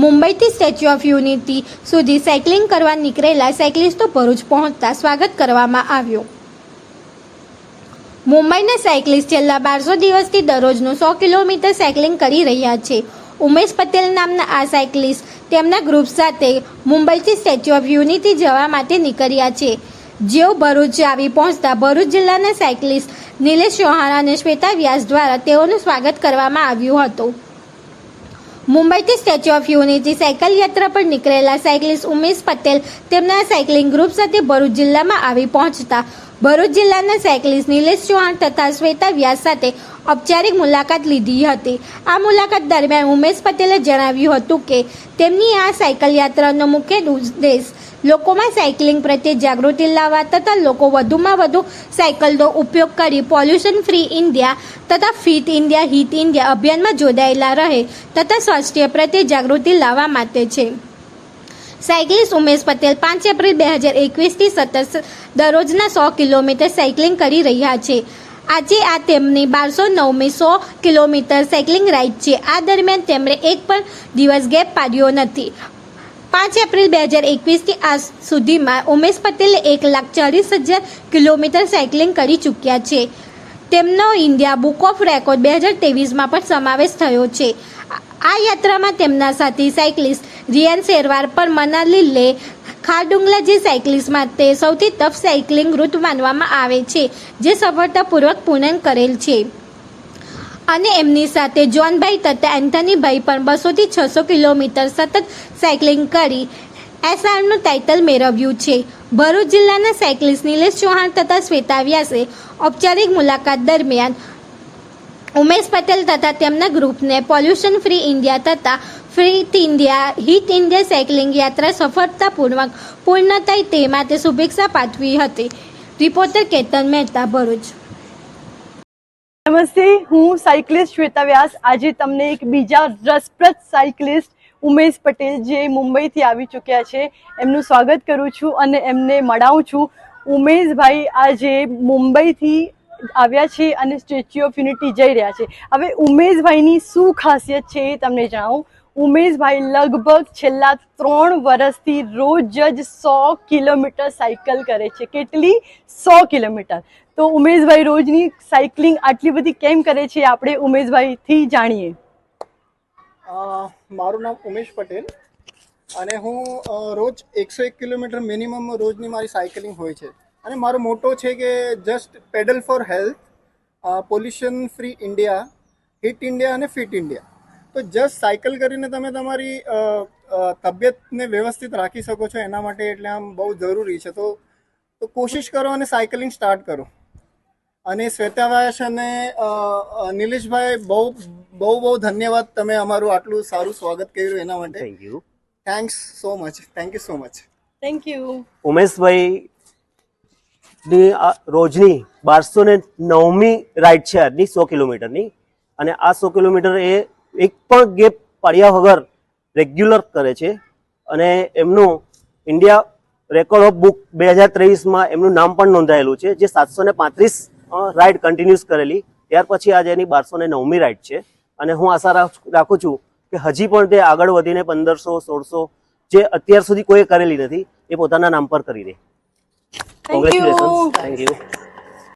મુંબઈથી Statue of Unity સુધી cycling કરવા નીકળેલા સાયકલિસ્ટો ભરૂચ પહોંચતા સ્વાગત કરવામાં આવ્યું. મુંબઈના સાયકલિસ્ટ છેલ્લા બારસો દિવસથી દરરોજનું સો કિલોમીટર સાયકલિંગ કરી રહ્યા છે. ઉમેશ પટેલ નામના આ સાયકલિસ્ટ તેમના ગ્રુપ સાથે મુંબઈથી સ્ટેચ્યુ ઓફ યુનિટી જવા માટે નીકળ્યા છે. જેઓ ભરૂચ આવી પહોંચતા ભરૂચ જિલ્લાના સાયકલિસ્ટ નિલેશ ચૌહાણ અને શ્વેતા વ્યાસ દ્વારા તેઓનું સ્વાગત કરવામાં આવ્યું હતું. મુંબઈથી સ્ટેચ્યુ ઓફ યુનિટી સાયકલ યાત્રા પર નીકળેલા સાયકલિસ્ટ ઉમેશ પટેલ તેમના સાયકલિંગ ગ્રુપ સાથે ભરૂચ જિલ્લામાં આવી પહોંચતા ભરૂચ જિલ્લાના સાયકલિસ્ટ નિલેશ ચૌહાણ તથા શ્વેતા વ્યાસ સાથે ઔપચારિક મુલાકાત લીધી હતી. આ મુલાકાત દરમિયાન ઉમેશ પટેલે જણાવ્યું હતું કે, તેમની આ સાયકલ યાત્રાનો મુખ્ય ઉદ્દેશ લોકોમાં સાયકલિંગ પ્રત્યે જાગૃતિ લાવવા તથા લોકો વધુમાં વધુ સાયકલનો ઉપયોગ કરી પોલ્યુશન ફ્રી ઇન્ડિયા તથા ફિટ ઇન્ડિયા, હિટ ઇન્ડિયા અભિયાનમાં જોડાયેલા રહે તથા સ્વાસ્થ્ય પ્રત્યે જાગૃતિ લાવવા માટે છે. સાયકલિસ્ટ ઉમેશ પટેલ પાંચ એપ્રિલ બે હજાર એકવીસથી સતત દરરોજના સો કિલોમીટર સાયકલિંગ કરી રહ્યા છે. આજે આ તેમની બારસો નવમી સો કિલોમીટર સાયકલિંગ રાઇડ છે. આ દરમિયાન તેમણે એક પણ દિવસ ગેપ પાડ્યો નથી. પાંચ એપ્રિલ બે હજાર એકવીસથી આ સુધીમાં ઉમેશ પટેલે એક લાખ ચાલીસ હજાર કિલોમીટર સાયકલિંગ કરી ચૂક્યા છે. તેમનો ઇન્ડિયા બુક ઓફ રેકોર્ડ બે હજાર ત્રેવીસમાં પણ સમાવેશ થયો છે. આ યાત્રામાં તેમના સાથી સાયકલિસ્ટ રિયાન શેરવાર પર મનાલી લે ખારડુંગલા જે સાયકલિસ્ટમાં માટે સૌથી ટફ સાયકલિંગ રૂટ માનવામાં આવે છે, જે સફળતાપૂર્વક પૂર્ણ કરેલ છે. અને એમની સાથે જોનભાઈ તથા એન્થનીભાઈ પણ બસોથી છસો કિલોમીટર સતત સાયકલિંગ કરી એસઆરનું ટાઇટલ મેળવ્યું છે. ભરૂચ જિલ્લાના સાયકલિસ્ટ નિલેશ ચૌહાણ તથા શ્વેતા વ્યાસે ઔપચારિક મુલાકાત દરમિયાન ઉમેશ પટેલ તથા તેમના ગ્રુપને પોલ્યુશન ફ્રી ઇન્ડિયા તથા fit India hit India cycling યાત્રા સફળતાપૂર્વક પૂર્ણ થઈ તે માટે શુભેચ્છા પાઠવી હતી. રિપોર્ટર કેતન મહેતા, ભરૂચ. નમસ્તે, હું સાયકલિસ્ટ શ્વેતા વ્યાસ. આજે તમને એક બીજા રસપ્રદ સાયકલિસ્ટ ઉમેશ પટેલ જે મુંબઈથી આવી ચૂક્યા છે, એમનું સ્વાગત કરું છું અને એમને મળાવું છું. ઉમેશભાઈ આજે મુંબઈથી આવ્યા છે અને સ્ટેચ્યુ ઓફ યુનિટી જઈ રહ્યા છે. હવે ઉમેશભાઈની શું ખાસિયત છે એ તમને જણાવું. ઉમેશભાઈ લગભગ છેલ્લા ત્રણ વર્ષથી રોજ જ સો કિલોમીટર સાયકલ કરે છે. કેટલી? સો કિલોમીટર. તો ઉમેશભાઈ રોજની સાયકલિંગ આટલી બધી કેમ કરે છે આપણે ઉમેશભાઈથી જાણીએ. મારું નામ ઉમેશ પટેલ અને હું રોજ એકસો એક કિલોમીટર મિનિમમ રોજની મારી સાયકલિંગ હોય છે. અને મારો મોટો છે કે just pedal for health pollution free India, hit India અને ફિટ ઇન્ડિયા. તો જસ્ટ સાયકલ કરીને તમે તમારી તબિયતને વ્યવસ્થિત રાખી શકો છો એના માટે એટલે આમ બહુ જરૂરી છે. તો તો કોશિશ કરો અને સાયકલિંગ સ્ટાર્ટ કરો. અને શ્વેતાવાસ અને નિલેશભાઈ બહુ બહુ બહુ ધન્યવાદ તમે અમારું આટલું સારું સ્વાગત કર્યું એના માટે. Thank you thanks so much thank you so much thank you Umeshbhai ની આ રોજની બારસો ને નવમી રાઈડ છે આજની સો કિલોમીટરની. અને આ સો કિલોમીટર એ એક પણ ગેપ પાડ્યા વગર રેગ્યુલર કરે છે અને એમનું ઇન્ડિયા રેકોર્ડ ઓફ બુક બે હજાર ત્રેવીસમાં એમનું નામ પણ નોંધાયેલું છે જે સાતસો ને પાંત્રીસ રાઇડ કન્ટિન્યુઅસ કરેલી. ત્યાર પછી આજે એની બારસો ને નવમી રાઈડ છે. અને હું આશા રાખ- રાખું છું કે હજી પણ તે આગળ વધીને પંદરસો સોળસો જે અત્યાર સુધી કોઈએ કરેલી નથી એ પોતાના નામ પર કરી દે. Congratulation thank you